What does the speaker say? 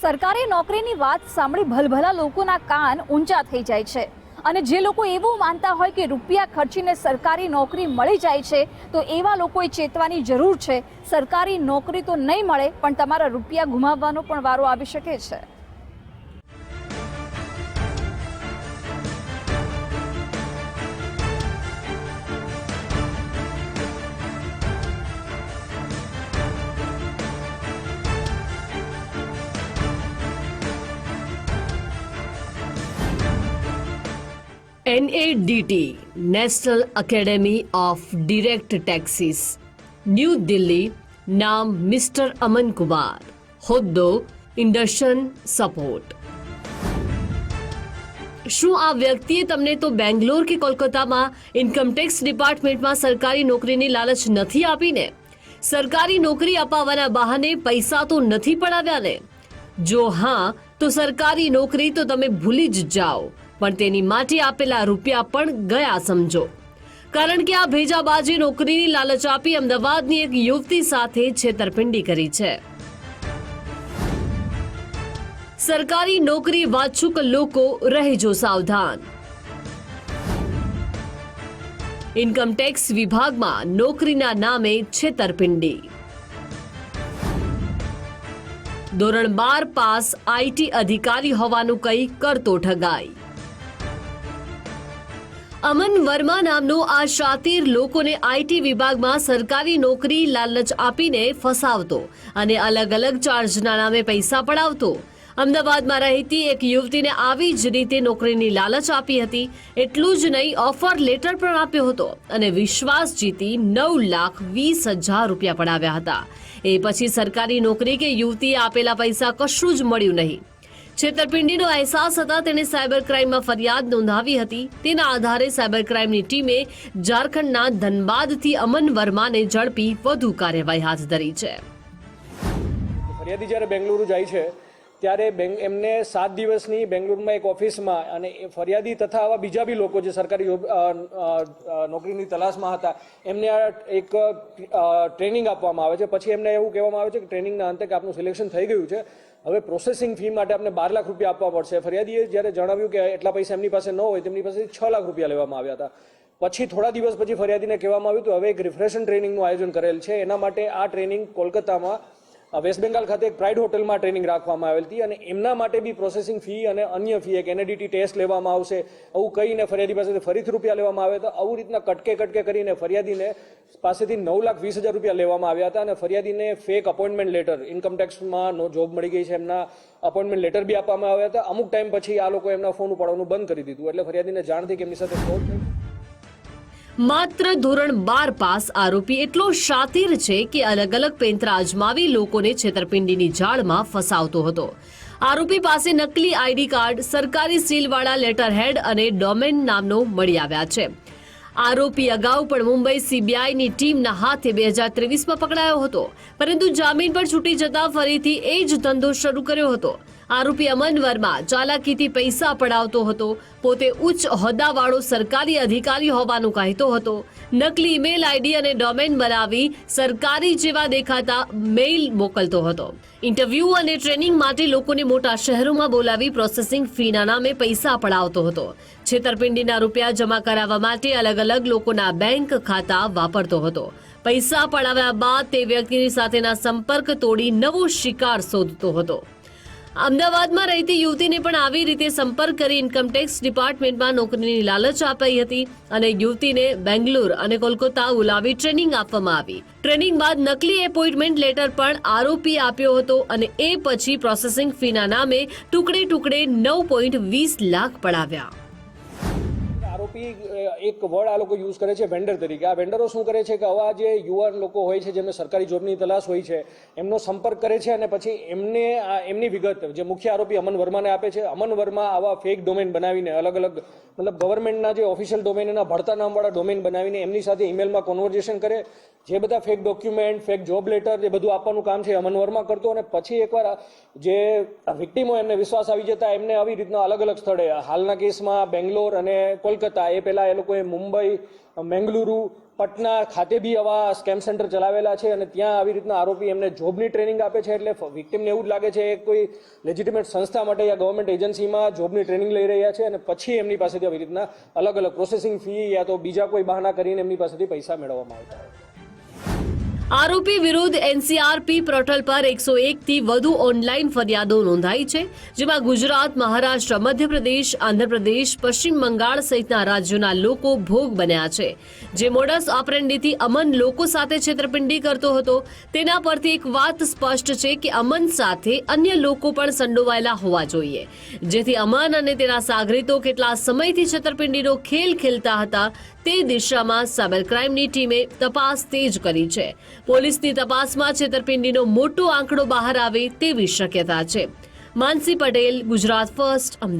સરકારી નોકરીની વાત સાંભળી ભલભલા લોકોના કાન ઊંચા થઈ જાય છે. અને જે લોકો એવું માનતા હોય કે રૂપિયા ખર્ચીને સરકારી નોકરી મળી જાય છે, તો એવા લોકોએ ચેતવાની જરૂર છે. સરકારી નોકરી તો નહીં મળે, પણ તમારા રૂપિયા ગુમાવવાનો પણ વારો આવી શકે છે. NADT national academy of direct taxes new Delhi નામ મિસ્ટર અમન કુમાર હોદ્દો ઇન્ડક્શન સપોર્ટ શું આ વ્યક્તિએ તમને તો બેંગ્લોર કે કોલકાતામાં ઇન્કમટેક્સ ડિપાર્ટમેન્ટમાં સરકારી નોકરીની લાલચ નથી આપીને? સરકારી નોકરી અપાવવાના બહાને પૈસા તો નથી પડાવ્યા ને જો હા, તો સરકારી નોકરી તો તમે ભૂલી જ જાઓ. પણ તેની માટે આપેલા રૂપિયા પણ ગયા સમજો. કારણ કે આ ભેજાબાજી નોકરીની લાલચ આપી અમદાવાદની એક યુવતી સાથે છેતરપિંડી કરી છે. સરકારી નોકરી વાંચુક લોકો રહેજો સાવધાન. ઇન્કમટેક્સ વિભાગમાં નોકરીના નામે છેતરપિંડી. ધોરણ બાર પાસ આઈટી અધિકારી હોવાનું કહી કરતો ઠગાઈ. અમન વર્મા નામનો આ શાતીર લોકોને આઈટી વિભાગમાં સરકારી નોકરી લાલચ આપીને ફસાવતો અને અલગ અલગ ચાર્જના નામે પૈસા પડાવતો. અમદાવાદમાં રહેતી એક યુવતીને આવી જ રીતે નોકરીની લાલચ આપી હતી. એટલું જ નહીં ઓફર લેટર પણ આપ્યો હતો અને વિશ્વાસ જીતી નવ લાખ વીસ હજાર રૂપિયા પડાવ્યા હતા. એ પછી સરકારી નોકરી કે યુવતીએ આપેલા પૈસા કશું જ મળ્યું નહીં. છેતરપિંડીનો અહેસાસ હતા, તેણે સાયબર ક્રાઇમમાં ફરિયાદ નોંધાવી હતી. તેના આધારે સાયબર ક્રાઇમની ટીમે ઝારખંડના ધનબાદથી અમન વર્માને ઝડપી વધુ કાર્યવાહી હાથ ધરી છે. ફરિયાદી જ્યારે બેંગલુરુ જાય છે, ત્યારે એમને સાત દિવસની બેંગલુરુમાં એક ઓફિસમાં અને એ ફરિયાદી તથા આવા બીજા બી લોકો જે સરકારી નોકરીની તલાશમાં હતા, એમને એક ટ્રેનિંગ આપવામાં આવે છે. પછી એમને એવું કહેવામાં આવે છે કે ટ્રેનિંગના અંતે કે આપનું સિલેક્શન થઈ ગયું છે. હવે પ્રોસેસિંગ ફી માટે આપણે બાર લાખ રૂપિયા આપવા પડશે. ફરિયાદીએ જ્યારે જણાવ્યું કે એટલા પૈસા એમની પાસે ન હોય, તેમની પાસેથી છ લાખ રૂપિયા લેવામાં આવ્યા હતા. પછી થોડા દિવસ પછી ફરિયાદીને કહેવામાં આવ્યું હતું, હવે એક રિફ્રેશન ટ્રેનિંગનું આયોજન કરેલ છે. એના માટે આ ટ્રેનિંગ કોલકાતામાં વેસ્ટ બેંગાલ ખાતે એક પ્રાઇડ હોટલમાં ટ્રેનિંગ રાખવામાં આવેલ હતી અને એમના માટે બી પ્રોસેસિંગ ફી અને અન્ય ફી, એક એનએડીટી ટેસ્ટ લેવામાં આવશે, આવું કહીને ફરિયાદી પાસેથી ફરીથી રૂપિયા લેવામાં આવે તો આવું રીતના કટકે કટકે કરીને ફરિયાદીને પાસેથી નવ લાખ વીસ હજાર રૂપિયા લેવામાં આવ્યા હતા અને ફરિયાદીને ફેક અપોઇન્ટમેન્ટ લેટર ઇન્કમટેક્સમાં નો જોબ મળી ગઈ છે, એમના અપોઇન્ટમેન્ટ લેટર બી આપવામાં આવ્યા હતા. અમુક ટાઈમ પછી આ લોકો એમના ફોન ઉપાડવાનું બંધ કરી દીધું, એટલે ફરિયાદીને જાણ થઈ કે એમની સાથે ફ્રોડ થયું. માત્ર ધોરણ બાર પાસ આરોપી એટલો શાતિર છે કે અલગ અલગ પેંતરા અજમાવી લોકોને છેતરપિંડીની જાળમાં ફસાવતો હતો. આરોપી પાસે નકલી આઈડી કાર્ડ, સરકારી સીલવાળા લેટર હેડ અને ડોમેન નામનો મળી આવ્યા છે. આરોપી અગાઉ પણ મુંબઈ સીબીઆઈની ટીમના હાથે બે હજાર ત્રેવીસમાં પકડાયો હતો. પરંતુ જામીન પર છૂટી જતા ફરીથી એ જ ધંધો શરૂ કર્યો હતો. આરોપી અમન વર્મા ચાલાકીથી પૈસા પડાવતો હતો. પોતે ઉચ્ચ હોદ્દાવાળો સરકારી અધિકારી હોવાનું કહેતો હતો. નકલી ઈમેલ આઈડી અને ડોમેન બનાવી સરકારી જેવા દેખાતા મેઇલ મોકલતો હતો. ઇન્ટરવ્યૂ અને ટ્રેનિંગ માટે લોકોને મોટા શહેરોમાં બોલાવી પ્રોસેસિંગ ફીના નામે પૈસા પડાવતો હતો. છેતરપિંડીના રૂપિયા જમા કરાવવા માટે અલગ અલગ લોકોના બેંક ખાતા વાપરતો હતો. પૈસા પડાવ્યા બાદ તે વ્યક્તિની સાથેના સંપર્ક તોડી નવો શિકાર શોધતો હતો. અમદાવાદમાં રહેતી યુવતીને પણ આવી રીતે સંપર્ક કરી ઇન્કમટેક્સ ડિપાર્ટમેન્ટમાં નોકરીની લાલચ અપાઈ હતી અને યુવતીને બેંગ્લોર અને કોલકાતા ઉલાવી ટ્રેનિંગ આપવામાં આવી. ટ્રેનિંગ બાદ નકલી એપોઇન્ટમેન્ટ લેટર પણ આરોપી આપ્યો હતો અને એ પછી પ્રોસેસિંગ ફીના નામે ટુકડે ટુકડે નવ પોઈન્ટ વીસ લાખ પડાવ્યા. આરોપી એક વર્ડ આ લોકો યુઝ કરે છે વેન્ડર તરીકે. આ વેન્ડરો શું કરે છે કે આવા જે યુવાન લોકો હોય છે, જેમને સરકારી જોબની તલાશ હોય છે, એમનો સંપર્ક કરે છે અને પછી એમને એમની વિગત, જે મુખ્ય આરોપી અમન વર્માને આપે છે, અમન વર્મા આવા ફેક ડોમેન બનાવીને, અલગ અલગ, મતલબ ગવર્મેન્ટના જે ઓફિશિયલ ડોમેન એના ભળતા નામવાળા ડોમેન બનાવીને એમની સાથે ઈમેલમાં કોન્વર્ઝેશન કરે. જે બધા fake document fake job letter એ બધું આપવાનું કામ છે અમન વર્મા કરતો અને પછી એકવાર જે વિક્ટીમો એમને વિશ્વાસ આવી જતા એમને આવી રીતના અલગ અલગ સ્થળે, હાલના કેસમાં બેંગ્લોર અને કોલકાતા એ પહેલાં એ લોકોએ મુંબઈ, મેંગલુરુ, પટના ખાતે બી આવા સ્કેમ સેન્ટર ચલાવેલા છે અને ત્યાં આવી રીતના આરોપી એમને જોબની ટ્રેનિંગ આપે છે એટલે વિક્ટિમને એવું જ લાગે છે કોઈ લેજિટિમેટ સંસ્થા માટે યા ગવર્મેન્ટ એજન્સીમાં જોબની ટ્રેનિંગ લઈ રહ્યા છે અને પછી એમની પાસેથી આવી રીતના અલગ અલગ પ્રોસેસિંગ ફી યા તો બીજા કોઈ બહાના કરીને એમની પાસેથી પૈસા મેળવવામાં આવતા હોય. આરોપી વિરુદ્ધ એનસીઆરપી પોર્ટલ પર એકસો એકથી વધુ ઓનલાઈન ફરિયાદો નોંધાઈ છે, જેમાં ગુજરાત, મહારાષ્ટ્ર, મધ્યપ્રદેશ, આંધ્રપ્રદેશ, પશ્ચિમ બંગાળ સહિતના રાજ્યોના લોકો ભોગ બન્યા છે. જે મોડસ ઓપરેન્ડીથી અમન લોકો સાથે છેતરપિંડી કરતો હતો, તેના પરથી એક વાત સ્પષ્ટ છે કે અમન સાથે અન્ય લોકો પણ સંડોવાયેલા હોવા જોઈએ. જેથી અમન અને તેના સાગરીતો કેટલા સમયથી છેતરપિંડીનો ખેલ ખેલતા હતા, તે દિશામાં સાયબર ક્રાઇમની ટીમે તપાસ તેજ કરી છે. પોલીસની તપાસમાં છેતરપિંડીનો મોટો આંકડો બહાર આવે તેવી શક્યતા છે. માનસી પટેલ, ગુજરાત ફર્સ્ટ અમદાવાદ.